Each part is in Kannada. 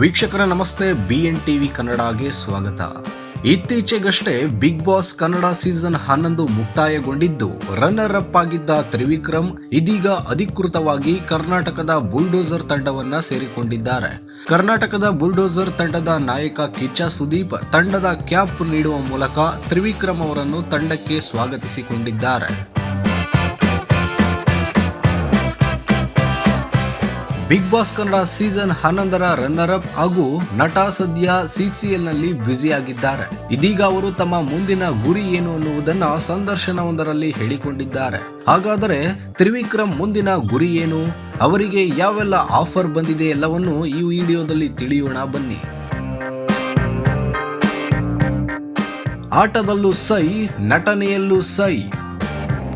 ವೀಕ್ಷಕರ, ನಮಸ್ತೆ. ಬಿ ಎನ್ ಟಿವಿ ಕನ್ನಡಗೆ ಸ್ವಾಗತ. ಇತ್ತೀಚೆಗಷ್ಟೇ ಬಿಗ್ ಬಾಸ್ ಕನ್ನಡ ಸೀಸನ್ ಹನ್ನೊಂದು ಮುಕ್ತಾಯಗೊಂಡಿದ್ದು. ರನ್ನರ್ ಅಪ್ ಆಗಿದ್ದ ತ್ರಿವಿಕ್ರಮ್ ಇದೀಗ ಅಧಿಕೃತವಾಗಿ ಕರ್ನಾಟಕದ ಬುಲ್ಡೋಸರ್ ತಂಡವನ್ನ ಸೇರಿಕೊಂಡಿದ್ದಾರೆ. ಕರ್ನಾಟಕದ ಬುಲ್ಡೋಸರ್ ತಂಡದ ನಾಯಕ ಕಿಚ್ಚ ಸುದೀಪ್ ತಂಡದ ಕ್ಯಾಪ್ ನೀಡುವ ಮೂಲಕ ತ್ರಿವಿಕ್ರಮ್ ಅವರನ್ನು ತಂಡಕ್ಕೆ ಸ್ವಾಗತಿಸಿಕೊಂಡಿದ್ದಾರೆ. ಬಿಗ್ ಬಾಸ್ ಕನ್ನಡ ಸೀಸನ್ ಹನ್ನೊಂದರ ರನ್ನರ್ ಅಪ್ ಹಾಗೂ ನಟ ಸದ್ಯ ಸಿಸಿಎಲ್ನಲ್ಲಿ ಬ್ಯುಸಿಯಾಗಿದ್ದಾರೆ. ಇದೀಗ ಅವರು ತಮ್ಮ ಮುಂದಿನ ಗುರಿ ಏನು ಅನ್ನುವುದನ್ನ ಸಂದರ್ಶನವೊಂದರಲ್ಲಿ ಹೇಳಿಕೊಂಡಿದ್ದಾರೆ. ಹಾಗಾದರೆ ತ್ರಿವಿಕ್ರಮ್ ಮುಂದಿನ ಗುರಿ ಏನು? ಅವರಿಗೆ ಯಾವೆಲ್ಲ ಆಫರ್ ಬಂದಿದೆ ಎಲ್ಲವನ್ನು ಈ ವಿಡಿಯೋದಲ್ಲಿ ತಿಳಿಯೋಣ ಬನ್ನಿ. ಆಟದಲ್ಲೂ ಸೈ, ನಟನೆಯಲ್ಲೂ ಸೈ.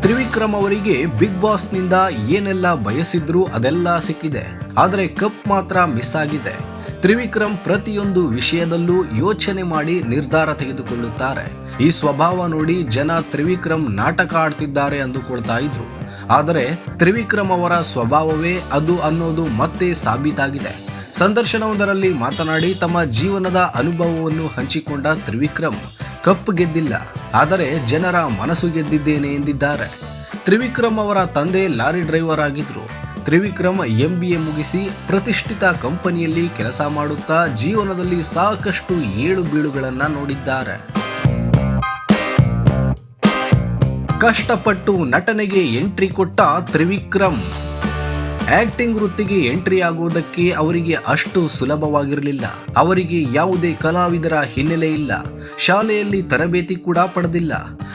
ತ್ರಿವಿಕ್ರಮ್ ಅವರಿಗೆ ಬಿಗ್ ಬಾಸ್ನಿಂದ ಏನೆಲ್ಲ ಬಯಸಿದ್ರು ಅದೆಲ್ಲ ಸಿಕ್ಕಿದೆ. ಆದರೆ ಕಪ್ ಮಾತ್ರ ಮಿಸ್ ಆಗಿದೆ. ತ್ರಿವಿಕ್ರಮ್ ಪ್ರತಿಯೊಂದು ವಿಷಯದಲ್ಲೂ ಯೋಚನೆ ಮಾಡಿ ನಿರ್ಧಾರ ತೆಗೆದುಕೊಳ್ಳುತ್ತಾರೆ. ಈ ಸ್ವಭಾವ ನೋಡಿ ಜನ ತ್ರಿವಿಕ್ರಮ್ ನಾಟಕ ಆಡ್ತಿದ್ದಾರೆ ಅಂದುಕೊಳ್ತಾ ಇದ್ರು. ಆದರೆ ತ್ರಿವಿಕ್ರಮ್ ಅವರ ಸ್ವಭಾವವೇ ಅದು ಅನ್ನೋದು ಮತ್ತೆ ಸಾಬೀತಾಗಿದೆ. ಸಂದರ್ಶನವೊಂದರಲ್ಲಿ ಮಾತನಾಡಿ ತಮ್ಮ ಜೀವನದ ಅನುಭವವನ್ನು ಹಂಚಿಕೊಂಡ ತ್ರಿವಿಕ್ರಮ್ ಕಪ್ ಗೆದ್ದಿಲ್ಲ, ಆದರೆ ಜನರ ಮನಸ್ಸು ಗೆದ್ದಿದ್ದೇನೆ ಎಂದಿದ್ದಾರೆ. ತ್ರಿವಿಕ್ರಮ್ ಅವರ ತಂದೆ ಲಾರಿ ಡ್ರೈವರ್ ಆಗಿದ್ರು. ತ್ರಿವಿಕ್ರಮ್ ಎಂ ಎ ಮುಗಿಸಿ ಪ್ರತಿಷ್ಠಿತ ಕಂಪನಿಯಲ್ಲಿ ಕೆಲಸ ಮಾಡುತ್ತಾ ಜೀವನದಲ್ಲಿ ಸಾಕಷ್ಟು ಏಳು ಬೀಳುಗಳನ್ನು ನೋಡಿದ್ದಾರೆ. ಕಷ್ಟಪಟ್ಟು ನಟನೆಗೆ ಎಂಟ್ರಿ ಕೊಟ್ಟ ತ್ರಿವಿಕ್ರಮ್ ಆಕ್ಟಿಂಗ್ ವೃತ್ತಿಗೆ ಎಂಟ್ರಿ ಆಗುವುದಕ್ಕೆ ಅವರಿಗೆ ಅಷ್ಟು ಸುಲಭವಾಗಿರಲಿಲ್ಲ. ಅವರಿಗೆ ಯಾವುದೇ ಕಲಾವಿದರ ಹಿನ್ನೆಲೆ ಇಲ್ಲ. ಶಾಲೆಯಲ್ಲಿ ತರಬೇತಿ ಕೂಡ ಪಡೆದಿಲ್ಲ.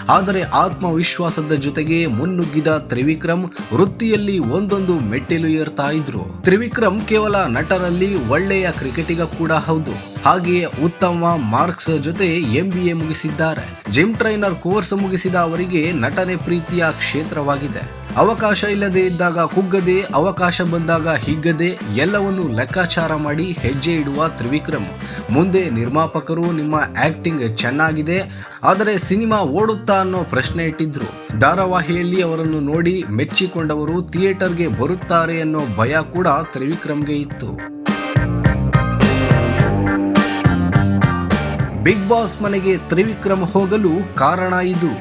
ಆದರೆ ಆತ್ಮವಿಶ್ವಾಸದ ಜೊತೆಗೆ ಮುನ್ನುಗ್ಗಿದ ತ್ರಿವಿಕ್ರಮ್ ವೃತ್ತಿಯಲ್ಲಿ ಒಂದೊಂದು ಮೆಟ್ಟಿಲು ಏರ್ತಾ ಇದ್ರು. ತ್ರಿವಿಕ್ರಮ್ ಕೇವಲ ನಟರಲ್ಲಿ ಒಳ್ಳೆಯ ಕ್ರಿಕೆಟಿಗ ಕೂಡ ಹೌದು. ಹಾಗೆಯೇ ಉತ್ತಮ ಮಾರ್ಕ್ಸ್ ಜೊತೆ ಎಂ ಬಿ ಎ ಮುಗಿಸಿದ್ದಾರೆ. ಜಿಮ್ ಟ್ರೈನರ್ ಕೋರ್ಸ್ ಮುಗಿಸಿದ ಅವರಿಗೆ ನಟನೆ ಪ್ರೀತಿಯ ಕ್ಷೇತ್ರವಾಗಿದೆ. ಅವಕಾಶ ಇಲ್ಲದೆ ಇದ್ದಾಗ ಕುಗ್ಗದೆ, ಅವಕಾಶ ಬಂದಾಗ ಹಿಗ್ಗದೆ ಎಲ್ಲವನ್ನು ಲೆಕ್ಕಾಚಾರ ಮಾಡಿ ಹೆಜ್ಜೆ ಇಡುವ ತ್ರಿವಿಕ್ರಮ್. ಮುಂದೆ ನಿರ್ಮಾಪಕರು ನಿಮ್ಮ ಆಕ್ಟಿಂಗ್ ಚೆನ್ನಾಗಿದೆ, ಆದರೆ ಸಿನಿಮಾ ಓಡುತ್ತಾ ಅನ್ನೋ ಪ್ರಶ್ನೆ ಇಟ್ಟಿದ್ರು. ಧಾರಾವಾಹಿಯಲ್ಲಿ ಅವರನ್ನು ನೋಡಿ ಮೆಚ್ಚಿಕೊಂಡವರು ಥಿಯೇಟರ್ಗೆ ಬರುತ್ತಾರೆ ಅನ್ನೋ ಭಯ ಕೂಡ ತ್ರಿವಿಕ್ರಮ್ಗೆ ಇತ್ತು. ಬಿಗ್ ಬಾಸ್ ಮನೆಗೆ ತ್ರಿವಿಕ್ರಮ್ ಹೋಗಲು ಕಾರಣ ಇದು.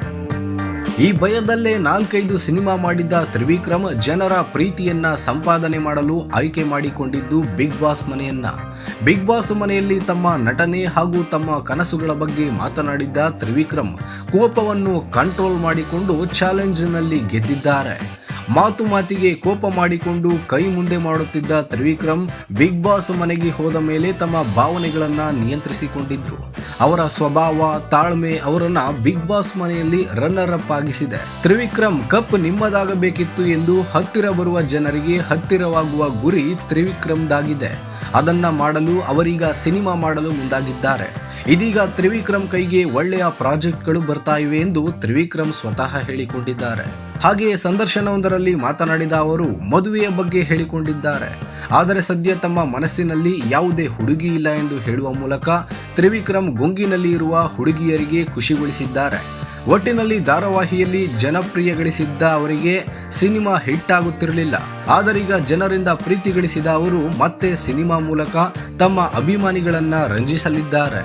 ಈ ಭಯದಲ್ಲೇ ನಾಲ್ಕೈದು ಸಿನಿಮಾ ಮಾಡಿದ್ದ ತ್ರಿವಿಕ್ರಮ್ ಜನರ ಪ್ರೀತಿಯನ್ನ ಸಂಪಾದನೆ ಮಾಡಲು ಆಯ್ಕೆ ಮಾಡಿಕೊಂಡಿದ್ದು ಬಿಗ್ ಬಾಸ್ ಮನೆಯನ್ನ. ಬಿಗ್ ಬಾಸ್ ಮನೆಯಲ್ಲಿ ತಮ್ಮ ನಟನೆ ಹಾಗೂ ತಮ್ಮ ಕನಸುಗಳ ಬಗ್ಗೆ ಮಾತನಾಡಿದ್ದ ತ್ರಿವಿಕ್ರಮ್, ಕೋಪವನ್ನು ಕಂಟ್ರೋಲ್ ಮಾಡಿಕೊಂಡು ಚಾಲೆಂಜ್ನಲ್ಲಿ ಗೆದ್ದಿದ್ದಾರೆ. ಮಾತು ಮಾತಿಗೆ ಕೋಪ ಮಾಡಿಕೊಂಡು ಕೈ ಮುಂದೆ ಮಾಡುತ್ತಿದ್ದ ತ್ರಿವಿಕ್ರಮ್ ಬಿಗ್ ಬಾಸ್ ಮನೆಗೆ ಹೋದ ಮೇಲೆ ತಮ್ಮ ಭಾವನೆಗಳನ್ನ ನಿಯಂತ್ರಿಸಿಕೊಂಡಿದ್ರು. ಅವರ ಸ್ವಭಾವ, ತಾಳ್ಮೆ ಅವರನ್ನ ಬಿಗ್ ಬಾಸ್ ಮನೆಯಲ್ಲಿ ರನ್ನರ್ ಅಪ್ ಆಗಿಸಿದೆ. ತ್ರಿವಿಕ್ರಮ್ ಕಪ್ ನಿಮ್ಮದಾಗಬೇಕಿತ್ತು ಎಂದು ಹತ್ತಿರ ಬರುವ ಜನರಿಗೆ ಹತ್ತಿರವಾಗುವ ಗುರಿ ತ್ರಿವಿಕ್ರಮ್ದಾಗಿದೆ. ಅದನ್ನ ಮಾಡಲು ಅವರೀಗ ಸಿನಿಮಾ ಮಾಡಲು ಮುಂದಾಗಿದ್ದಾರೆ. ಇದೀಗ ತ್ರಿವಿಕ್ರಮ್ ಕೈಗೆ ಒಳ್ಳೆಯ ಪ್ರಾಜೆಕ್ಟ್ಗಳು ಬರ್ತಾ ಇವೆ ಎಂದು ತ್ರಿವಿಕ್ರಮ್ ಸ್ವತಃ ಹೇಳಿಕೊಂಡಿದ್ದಾರೆ. ಹಾಗೆಯೇ ಸಂದರ್ಶನವೊಂದರಲ್ಲಿ ಮಾತನಾಡಿದ ಅವರು, ಮದುವೆಯ ಬಗ್ಗೆ ಹೇಳಿಕೊಂಡಿದ್ದಾರೆ. ಆದರೆ ಸದ್ಯ ತಮ್ಮ ಮನಸ್ಸಿನಲ್ಲಿ ಯಾವುದೇ ಹುಡುಗಿ ಇಲ್ಲ ಎಂದು ಹೇಳುವ ಮೂಲಕ ತ್ರಿವಿಕ್ರಮ್ ಗುಂಗಿನಲ್ಲಿ ಇರುವ ಹುಡುಗಿಯರಿಗೆ ಖುಷಿಗೊಳಿಸಿದ್ದಾರೆ. ಒಟ್ಟಿನಲ್ಲಿ ಧಾರಾವಾಹಿಯಲ್ಲಿ ಜನಪ್ರಿಯ ಗಳಿಸಿದ್ದ ಅವರಿಗೆ ಸಿನಿಮಾ ಹಿಟ್ ಆಗುತ್ತಿರಲಿಲ್ಲ ಆದರೀಗ ಜನರಿಂದ ಪ್ರೀತಿ ಗಳಿಸಿದ ಅವರು ಮತ್ತೆ ಸಿನಿಮಾ ಮೂಲಕ ತಮ್ಮ ಅಭಿಮಾನಿಗಳನ್ನ ರಂಜಿಸಲಿದ್ದಾರೆ.